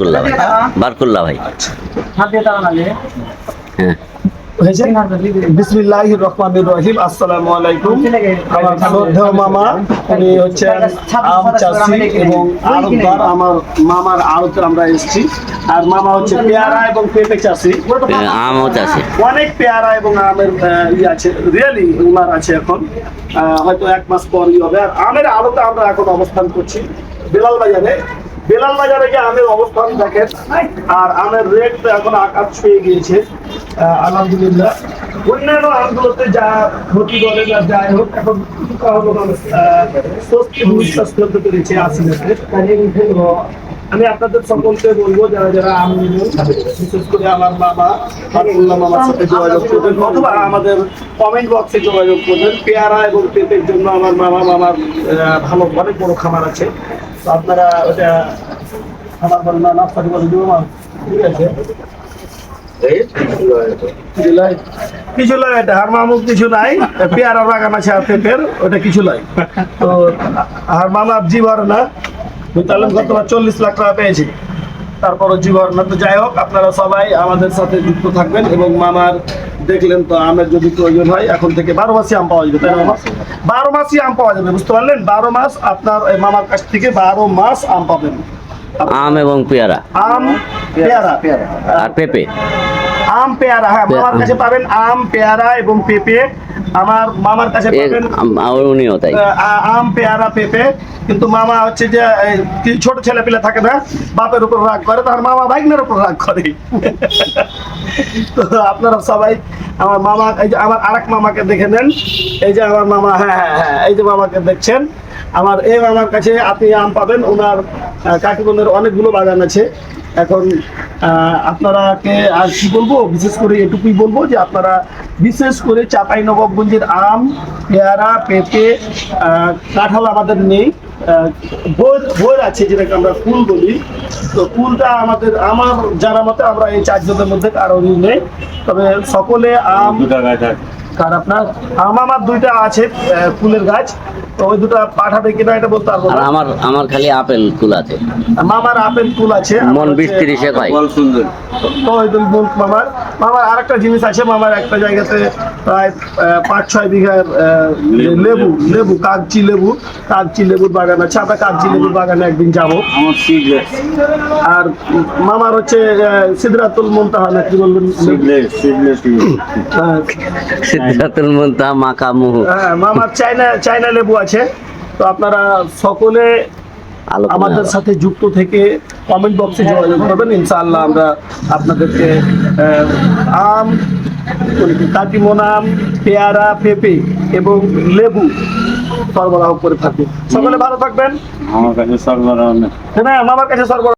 বারকুল্লা ভাই। ভাই। হ্যাঁ। বিসমিল্লাহ রহমান রহিম। আসসালামু আলাইকুম। আমার শ্রদ্ধেয় মামা। উনি হচ্ছেন আম চাষি এবং আড়তদার আমার মামার আড়তে আমরা এসেছি। আর মামা হচ্ছে পেয়ারা এবং পেঁপে চাষি। আমও চাষি। অনেক পেয়ারা এবং আমের আহ, ই আছে। রিয়েলি উনার আছে এখন। হয়তো এক মাস পরই হবে। আর আমের আড়তে আমরা এখন অবস্থান করছি। বেলাল বাজারে বেলাল বাজারে যে আমের অবস্থান দেখেন, আর আমের রেট এখন আকাশ ছুঁয়ে গিয়েছে আলহামদুলিল্লাহ। অন্যান্য আমগুলোতে যা ক্ষতি করে না যাই হোক, এখন স্বস্তি নিঃশ্বাস ফেলতে পেরেছে আসিনাতে আমি আপনাদের সকলকে বলব, যারা যারা আম বিশেষ করে আমার মামা ফারুল্লাহ মামার সাথে যোগাযোগ করবেন, অথবা আমাদের কমেন্ট বক্সে যোগাযোগ করবেন। পেয়ারা এবং পেঁপের জন্য আমার মামা, মামার ভালো, অনেক বড় খামার আছে। আপনারা ওটা খামার বলেন না নাস্তা বলে দেবো মা ঠিক আছে? কিছু লয় এটা আর মামুক কিছু নাই। পেয়ারা বাগান আছে আর পেঁপের ওটা কিছু লয়। তো আর মামার জীবর না। তাহলে গতবার চল্লিশ লাখ টাকা পেয়েছি। তারপরও জীবন না। তো যাই হোক আপনারা সবাই আমাদের সাথে যুক্ত থাকবেন এবং মামার দেখলেন তো আমের যদি প্রয়োজন হয় এখন থেকে বারো মাসই আম পাওয়া যাবে তাই না বারো মাসই আম পাওয়া যাবে বুঝতে পারলেন? বারো মাস আপনার মামার কাছ থেকে বারো মাস আম পাবেন। আম এবং পেয়ারা। আম পেয়ারা আর পেঁপে। আম পেয়ারা হ্যাঁ মামার কাছে পাবেন আম পেয়ারা এবং পেঁপে। আমার মামার কাছে পাবেন আম- উনিও তাই। আম পেয়ারা পেঁপে। কিন্তু মামা হচ্ছে যে ছোট ছেলে পেলে থাকে না বাপের উপর রাগ করে তার মামা ভাগ্নের উপর রাগ করে। তো আপনারা সবাই আমার মামা, এই যে আমার আরেক মামাকে দেখে নেন। এই যে আমার মামা হ্যাঁ হ্যাঁ হ্যাঁ এই যে মামাকে দেখছেন। আমার এই মামার কাছে আপনি আম পাবেন। ওনার কাকিবনের অনেকগুলো বাগান আছে। এখন আপনারাকে আর কি বলব? বিশেষ করে এটুকুই বলব যে আপনারা বিশেষ করে চাপাই নবাবগঞ্জের আম, পেয়ারা, পেঁপে কাঁঠাল আমাদের নেই। ভোর ভোর আছে যেটাকে আমরা কুল বলি। তো কুলটা আমাদের আমার জানা মতে আমরা এই চারজনের মধ্যে কারোরই নেই। তবে সকলে আম কার আপনার? আম আমার দুইটা আছে আহ, ফুলের গাছ। তো ওই দুটা পাঠাবে কিনা এটা বলতে পারব না। আমার আমার খালি আপেল কুল আছে। মামার আপেল ফুল আছে। মন বিশ তিরিশে হয় তো ওই মামার। মামার আরেকটা জিনিস আছে মামার একটা জায়গাতে প্রায় পাঁচ ছয় বিঘার লেবু। লেবু কাগজি লেবু কাগজি লেবুর বাগান আছে। আমরা কাগজি লেবুর বাগানে একদিন যাব। আমার আর মামার হচ্ছে আহ, সিদরাতুল মুনতাহা না কি বলবেন হ্যাঁ, সিদ্ধাতুল মুনতাহা মাকামুহু হ্যাঁ মামার চাইনা চাইনা লেবু আছে। তো আপনারা সকলে আমাদের সাথে যুক্ত থেকে কমেন্ট বক্সে যোগাযোগ করবেন ইনশাআল্লাহ আমরা আপনাদেরকে আহ, আম কাটিমোনাম আম পেয়ারা পেঁপে এবং লেবু সরবরাহ করে থাকব সকলে ভালো থাকবেন। আমার কাছে সরবরাহ নেই। হ্যাঁ আমার কাছে সরবরাহ